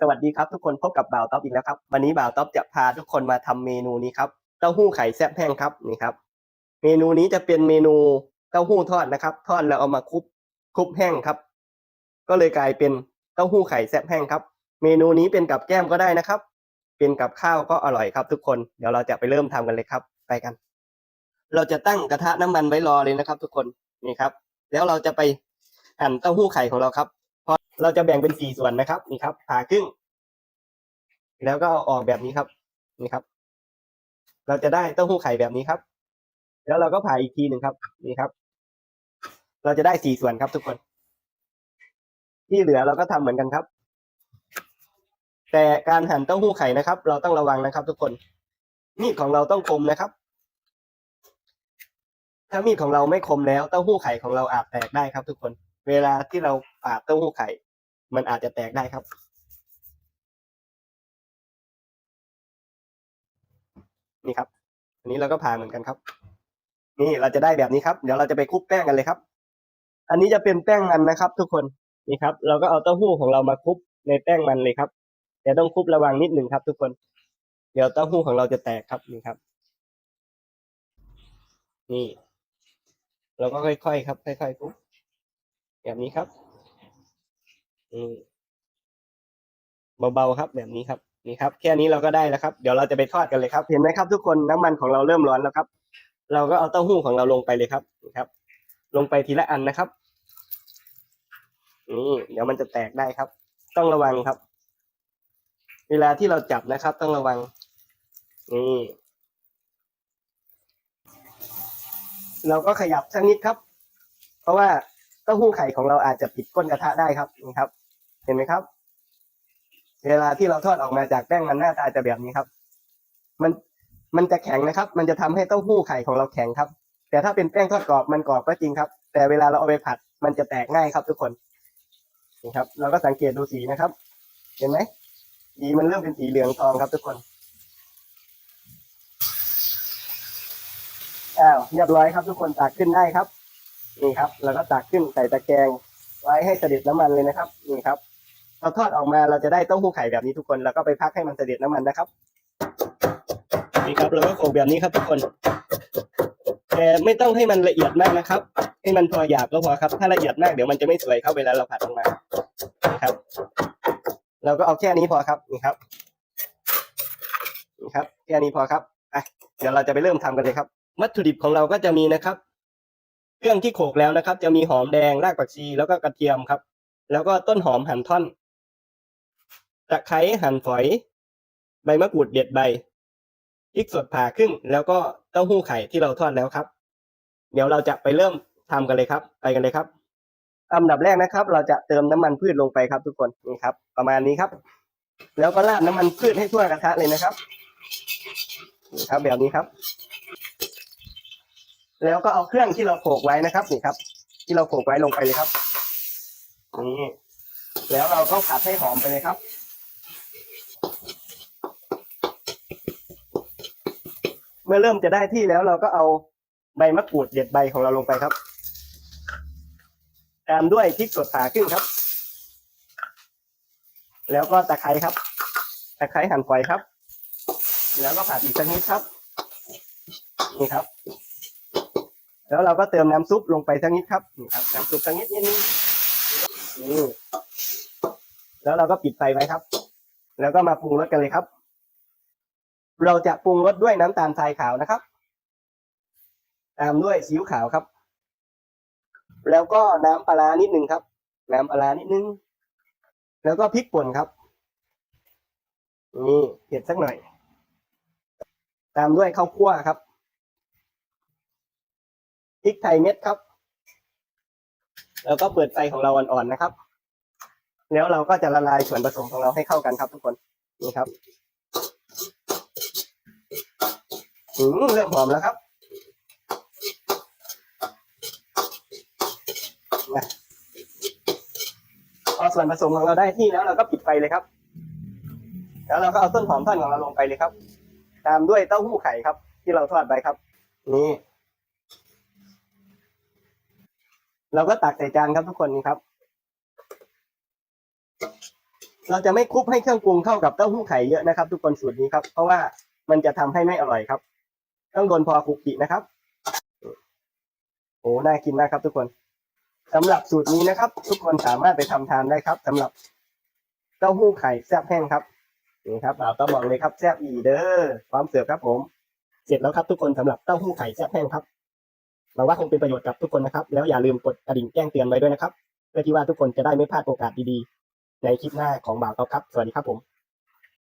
สวัสดีครับทุกคนพบกับบ่าวต๊อบอีกแล้วครับวันนี้บ่าวต๊อบจะพาทุกคนมาทำเมนูนี้ครับเต้าหู้ไข่แซ่บแห้งครับนี่ครับ เมนูนี้จะเป็นเมนูเต้าหู้ทอดนะครับ ทอดแล้วเอามาคลุกคลุกแห้งครับ ก็เลยกลายเป็นเต้าหู้ไข่แซ่บแห้งครับ เมนูนี้เป็นกับแก้มก็ได้นะครับ เป็นกับข้าวก็อร่อยครับ ทุกคนเดี๋ยวเราจะไปเริ่มทำกันเลยครับ ไปกัน เราจะตั้งกระทะน้ำมันไว้รอเลยนะครับ ทุกคนนี่ครับ แล้วเราจะไปหั่นเต้าหู้ไข่ของเราครับ เราจะแบ่งเป็นสี่ส่วนนะครับนี่ครับผ่าครึ่ง แล้วก็ออกแบบนี้ครับนี่ครับ เราจะได้เต้าหู้ไข่แบบนี้ครับ แล้วเราก็ผ่าอีกทีหนึ่งครับ นี่ครับ เราจะได้สี่ส่วนครับทุกคน ที่เหลือเราก็ทำเหมือนกันครับ แต่การหั่นเต้าหู้ไข่นะครับ เราต้องระวังนะครับ ทุกคนมีดของเราต้องคมนะครับ ถ้ามีดของเราไม่คมแล้วเต้าหู้ไข่ของเราอาจแตกได้ครับ ทุกคน เวลาที่เราปาดเต้าหู้ไข่ มันอาจจะแตกได้ครับ นี่ครับ อันนี้เราก็ผ่าเหมือนกันครับ นี่เราจะได้แบบนี้ครับ เดี๋ยวเราจะไปคลุกแป้งกันเลยครับ อันนี้จะเป็นแป้งมันนะครับ ทุกคนนี่ครับ เราก็เอาเต้าหู้ของเรามาคลุกในแป้งมันเลยครับแต่ต้องคลุกระวังนิดหนึ่งครับ ทุกคน เดี๋ยวเต้าหู้ของเราจะแตกครับนี่ครับ นี่ เราก็ค่อยๆครับ ค่อยๆคลุกแบบนี้ครับ เบาๆครับ แบบนี้ครับนี่ครับ แค่นี้เราก็ได้แล้วครับ เดี๋ยวเราจะไปทอดกันเลยครับ เห็นไหมครับ ทุกคนน้ำมันของเราเริ่มร้อนแล้วครับ เราก็เอาเต้าหู้ของเราลงไปเลยครับนี่ครับ ลงไปทีละอันนะครับนี่เดี๋ยวมันจะแตกได้ครับ ต้องระวังครับ เวลาที่เราจับนะครับ ต้องระวังนี่เราก็ขยับสักนิดครับ เพราะว่าเต้าหู้ไข่ของเราอาจจะปิดก้นกระทะได้ครับนี่ครับ เห็นไหมครับ เวลาที่เราทอดออกมาจากแป้งมันหน้าตาจะแบบนี้ครับ มันมันจะแข็งนะครับ มันจะทำให้เต้าหู้ไข่ของเราแข็งครับ แต่ถ้าเป็นแป้งทอดกรอบมันกรอบก็จริงครับ แต่เวลาเราเอาไปผัด มันจะแตกง่ายครับ ทุกคนนี่ครับ เราก็สังเกตดูสีนะครับ เห็นไหมสีมันเริ่มเป็นสีเหลืองทองครับ ทุกคนอ้าวเรียบร้อยครับ ทุกคนตักขึ้นได้ครับ นี่ครับ แล้วก็ตักขึ้นใส่ตะแกรงไว้ให้เสด็จน้ำมันเลยนะครับ นี่ครับ เราทอดออกมาเราจะได้เต้าหู้ไข่แบบนี้ทุกคนแล้วก็ไปพักให้มันเสด็จน้ำมันนะครับ นี่ครับเราก็โขกแบบนี้ครับทุกคนแต่ไม่ต้องให้มันละเอียดมากนะครับ ให้มันพอหยาบก็พอครับ ถ้าละเอียดมากเดี๋ยวมันจะไม่สวยครับเวลาเราผัดออกมานะครับ เราก็เอาแค่นี้พอครับนี่ครับนี่ครับ แค่นี้พอครับอะเดี๋ยวเราจะไปเริ่มทำกันเลยครับ วัตถุดิบของเราก็จะมีนะครับ เครื่องที่โขกแล้วนะครับ จะมีหอมแดงรากผักชีแล้วก็กระเทียมครับ แล้วก็ต้นหอมหั่นท่อน ตะไคร้หั่นฝอย ใบมะกรูดเด็ดใบพริกสดผ่าครึ่ง แล้วก็เต้าหู้ไข่ที่เราทอดแล้วครับ เดี๋ยวเราจะไปเริ่มทำกันเลยครับ ไปกันเลยครับอันดับแรกนะครับ เราจะเติมน้ำมันพืชลงไปครับ ทุกคนนี่ครับ ประมาณนี้ครับ แล้วก็ราดน้ำมันพืชให้ทั่วกระทะเลยนะครับนี่ครับแบบนี้ครับ แล้วก็เอาเครื่องที่เราโขลกไว้นะครับนี่ครับ ที่เราโขลกไว้ลงไปเลยครับนี่แล้วเราก็ผัดให้หอมไปเลยครับ เมื่อเริ่มจะได้ที่แล้วเราก็เอาใบมะกรูดเด็ดใบของเราลงไปครับ ตามด้วยพริกสดผ่าครึ่งครับ แล้วก็ตะไคร้ครับ ตะไคร้หั่นฝอยครับ แล้วก็ผัดอีกสักนิดครับ นี่ครับ แล้วเราก็เติมน้ำซุปลงไปสักนิดครับ นี่ครับ น้ำซุปสักนิดนิดนี่แล้วเราก็ปิดไฟไว้ครับ แล้วก็มาปรุงรสกันเลยครับ เราจะปรุงรสด้วยน้ำตาลทรายขาวนะครับ ตามด้วยซีอิ๊วขาวครับ แล้วก็น้ำปลานิดนึงครับ น้ำปลาร้านิดนึง แล้วก็พริกป่นครับ นี่เผ็ดสักหน่อย ตามด้วยข้าวคั่วครับพริกไทยเม็ดครับ แล้วก็เปิดไฟของเราอ่อนๆนะครับ แล้วเราก็จะละลายส่วนผสมของเราให้เข้ากันครับทุกคน นี่ครับ อืมเริ่มหอมแล้วครับพอส่วนผสมของเราได้ที่แล้วเราก็ปิดไฟเลยครับ แล้วเราก็เอาต้นหอมท่อนของเราลงไปเลยครับ ตามด้วยเต้าหู้ไข่ครับ ที่เราทอดไปครับ นี่เราก็ตักใส่จานครับทุกคนนี่ครับ เราจะไม่คลุกให้เครื่องปรุงเข้ากับเต้าหู้ไข่เยอะนะครับ ทุกคนสูตรนี้ครับ เพราะว่ามันจะทำให้ไม่อร่อยครับ ต้องโดนพอคุกกินะครับโอ้น่ากินมากครับ ทุกคนสำหรับสูตรนี้นะครับ ทุกคนสามารถไปทำทานได้ครับสำหรับเต้าหู้ไข่แซ่บแห้งครับนี่ครับเราต้องบอกเลยครับแซ่บอีเด้อพร้อมเสิร์ฟครับผม เสร็จแล้วครับ ทุกคนสำหรับเต้าหู้ไข่แซ่บแห้งครับหวังว่าคงเป็นประโยชน์กับทุกคนนะครับ แล้วอย่าลืมกดกระดิ่งแจ้งเตือนไว้ด้วยนะครับเพื่อที่ว่าทุกคนจะได้ไม่พลาดโอกาสดีๆในคลิปหน้าของบ่าวต๊อครับ สวัสดีครับผม